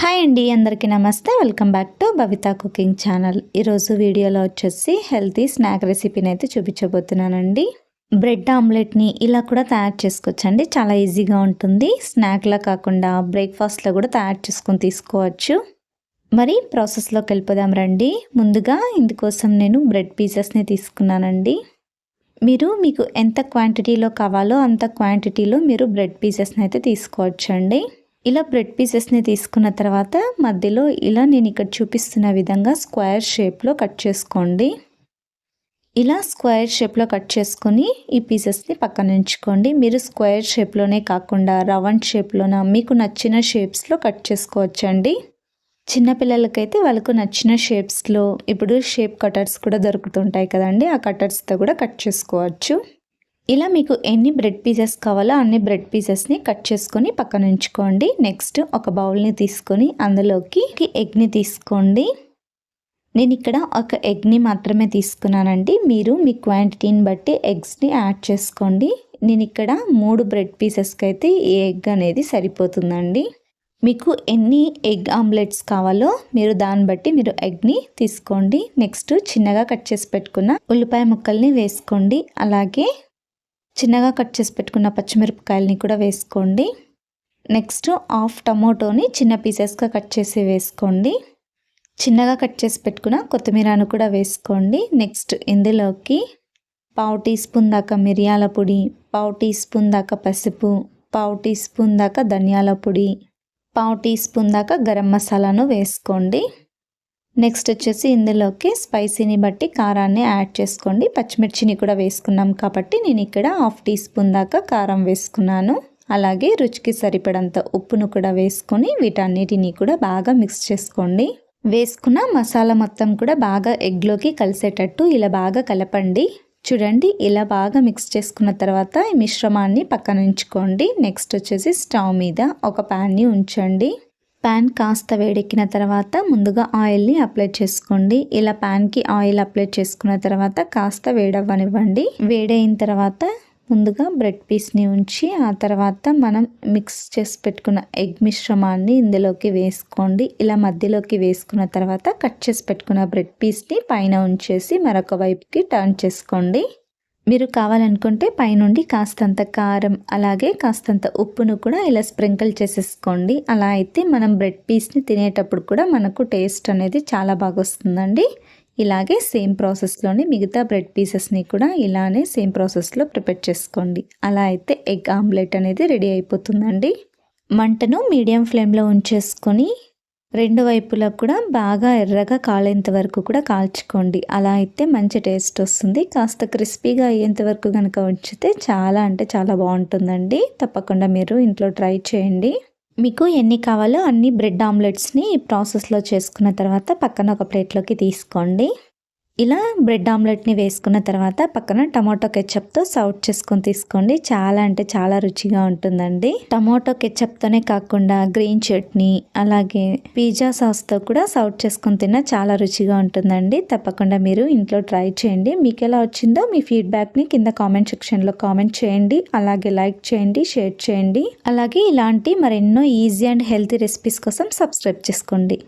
Hi అండి అందరికీ నమస్తే. Welcome back to Bhavitha cooking channel. ఈరోజు వీడియోలో వచ్చేసి హెల్తీ స్నాక్ రెసిపీని అయితే చూపించబోతున్నానండి. బ్రెడ్ ఆమ్లెట్ని ఇలా కూడా తయారు చేసుకోవచ్చండి. చాలా ఈజీగా ఉంటుంది. స్నాక్లా కాకుండా బ్రేక్ఫాస్ట్లో కూడా తయారు చేసుకొని తీసుకోవచ్చు. మరి ప్రాసెస్లోకి వెళ్ళిపోదాం రండి. ముందుగా ఇందుకోసం నేను బ్రెడ్ పీసెస్ని తీసుకున్నానండి. మీరు మీకు ఎంత క్వాంటిటీలో కావాలో అంత క్వాంటిటీలో మీరు బ్రెడ్ పీసెస్ని అయితే తీసుకోవచ్చండి. ఇలా బ్రెడ్ పీసెస్ని తీసుకున్న తర్వాత మధ్యలో ఇలా నేను ఇక్కడ చూపిస్తున్న విధంగా స్క్వేర్ షేప్లో కట్ చేసుకోండి. ఇలా స్క్వేర్ షేప్లో కట్ చేసుకొని ఈ పీసెస్ని పక్కన ఉంచుకోండి. మీరు స్క్వేర్ షేప్లోనే కాకుండా రౌండ్ షేప్లోన మీకు నచ్చిన షేప్స్లో కట్ చేసుకోవచ్చండి. చిన్నపిల్లలకైతే వాళ్ళకు నచ్చిన షేప్స్లో ఇప్పుడు షేప్ కటర్స్ కూడా దొరుకుతుంటాయి కదండి. ఆ కటర్స్తో కూడా కట్ చేసుకోవచ్చు. ఇలా మీకు ఎన్ని బ్రెడ్ పీసెస్ కావాలో అన్ని బ్రెడ్ పీసెస్ని కట్ చేసుకొని పక్కన ఉంచుకోండి. నెక్స్ట్ ఒక బౌల్ని తీసుకొని అందులోకి ఎగ్ని తీసుకోండి. నేను ఇక్కడ ఒక ఎగ్ని మాత్రమే తీసుకున్నానండి. మీరు మీ క్వాంటిటీని బట్టి ఎగ్స్ని యాడ్ చేసుకోండి. నేను ఇక్కడ మూడు బ్రెడ్ పీసెస్కి అయితే ఈ ఎగ్ అనేది సరిపోతుందండి. మీకు ఎన్ని ఎగ్ ఆమ్లెట్స్ కావాలో మీరు దాన్ని బట్టి మీరు ఎగ్ని తీసుకోండి. నెక్స్ట్ చిన్నగా కట్ చేసి పెట్టుకున్న ఉల్లిపాయ ముక్కల్ని వేసుకోండి. అలాగే చిన్నగా కట్ చేసి పెట్టుకున్న పచ్చిమిరపకాయలని కూడా వేసుకోండి. నెక్స్ట్ హాఫ్ టమోటోని చిన్న పీసెస్గా కట్ చేసి వేసుకోండి. చిన్నగా కట్ చేసి పెట్టుకున్న కొత్తిమీరను కూడా వేసుకోండి. నెక్స్ట్ ఇందులోకి పావు టీ స్పూన్ దాకా మిరియాల పొడి పావు టీ స్పూన్ దాకా పసుపు పావు టీ స్పూన్ దాకా ధనియాల పొడి పావు టీ స్పూన్ దాకా గరం మసాలాను వేసుకోండి. నెక్స్ట్ వచ్చేసి ఇందులోకి స్పైసీని బట్టి కారాన్ని యాడ్ చేసుకోండి. పచ్చిమిర్చిని కూడా వేసుకున్నాం కాబట్టి నేను ఇక్కడ హాఫ్ టీ స్పూన్ దాకా కారం వేసుకున్నాను. అలాగే రుచికి సరిపడంత ఉప్పును కూడా వేసుకొని వీటన్నిటిని కూడా బాగా మిక్స్ చేసుకోండి. వేసుకున్న మసాలా మొత్తం కూడా బాగా ఎగ్లోకి కలిసేటట్టు ఇలా బాగా కలపండి. చూడండి ఇలా బాగా మిక్స్ చేసుకున్న తర్వాత ఈ మిశ్రమాన్ని పక్కన ఉంచుకోండి. నెక్స్ట్ వచ్చేసి స్టవ్ మీద ఒక ప్యాన్ని ఉంచండి. ప్యాన్ కాస్త వేడెక్కిన తర్వాత ముందుగా ఆయిల్ని అప్లై చేసుకోండి. ఇలా ప్యాన్కి ఆయిల్ అప్లై చేసుకున్న తర్వాత కాస్త వేడవ్వనివ్వండి. వేడైన తర్వాత ముందుగా బ్రెడ్ పీస్ని ఉంచి ఆ తర్వాత మనం మిక్స్ చేసి పెట్టుకున్న ఎగ్ మిశ్రమాన్ని ఇందులోకి వేసుకోండి. ఇలా మధ్యలోకి వేసుకున్న తర్వాత కట్ చేసి పెట్టుకున్న బ్రెడ్ పీస్ని పైన ఉంచేసి మరొక వైపుకి టర్న్ చేసుకోండి. మీరు కావాలనుకుంటే పైనుండి కాస్తంత కారం అలాగే కాస్తంత ఉప్పును కూడా ఇలా స్ప్రింకిల్ చేసేసుకోండి. అలా అయితే మనం బ్రెడ్ పీస్ని తినేటప్పుడు కూడా మనకు టేస్ట్ అనేది చాలా బాగా వస్తుందండి ఇలాగే సేమ్ ప్రాసెస్లోనే మిగతా బ్రెడ్ పీసెస్ని కూడా ఇలానే సేమ్ ప్రాసెస్లో ప్రిపేర్ చేసుకోండి. అలా అయితే ఎగ్ ఆమ్లెట్ అనేది రెడీ అయిపోతుందండి. మంటను మీడియం ఫ్లేమ్లో ఉంచేసుకొని రెండు వైపులా కూడా బాగా ఎర్రగా కాలేంత వరకు కూడా కాల్చుకోండి. అలా అయితే మంచి టేస్ట్ వస్తుంది. కాస్త క్రిస్పీగా అయ్యేంత వరకు కనుక ఉంచితే చాలా అంటే చాలా బాగుంటుందండి. తప్పకుండా మీరు ఇంట్లో ట్రై చేయండి. మీకు ఎన్ని కావాలో అన్ని బ్రెడ్ ఆమ్లెట్స్ని ఈ ప్రాసెస్లో చేసుకున్న తర్వాత పక్కన ఒక ప్లేట్లోకి తీసుకోండి. ఇలా బ్రెడ్ ఆమ్లెట్ని వేసుకున్న తర్వాత పక్కన టమాటో కెచప్తో సౌట్ చేసుకొని తీసుకోండి. చాలా అంటే చాలా రుచిగా ఉంటుందండి. టమాటో కెచప్తోనే కాకుండా గ్రీన్ చట్నీ అలాగే పిజ్జా సాస్తో కూడా సౌట్ చేసుకొని తిన్నా చాలా రుచిగా ఉంటుందండి. తప్పకుండా మీరు ఇంట్లో ట్రై చేయండి. మీకు ఎలా వచ్చిందో మీ ఫీడ్బ్యాక్ని కింద కామెంట్ సెక్షన్లో కామెంట్ చేయండి. అలాగే లైక్ చేయండి షేర్ చేయండి. అలాగే ఇలాంటి మరెన్నో ఈజీ అండ్ హెల్తీ రెసిపీస్ కోసం సబ్స్క్రైబ్ చేసుకోండి.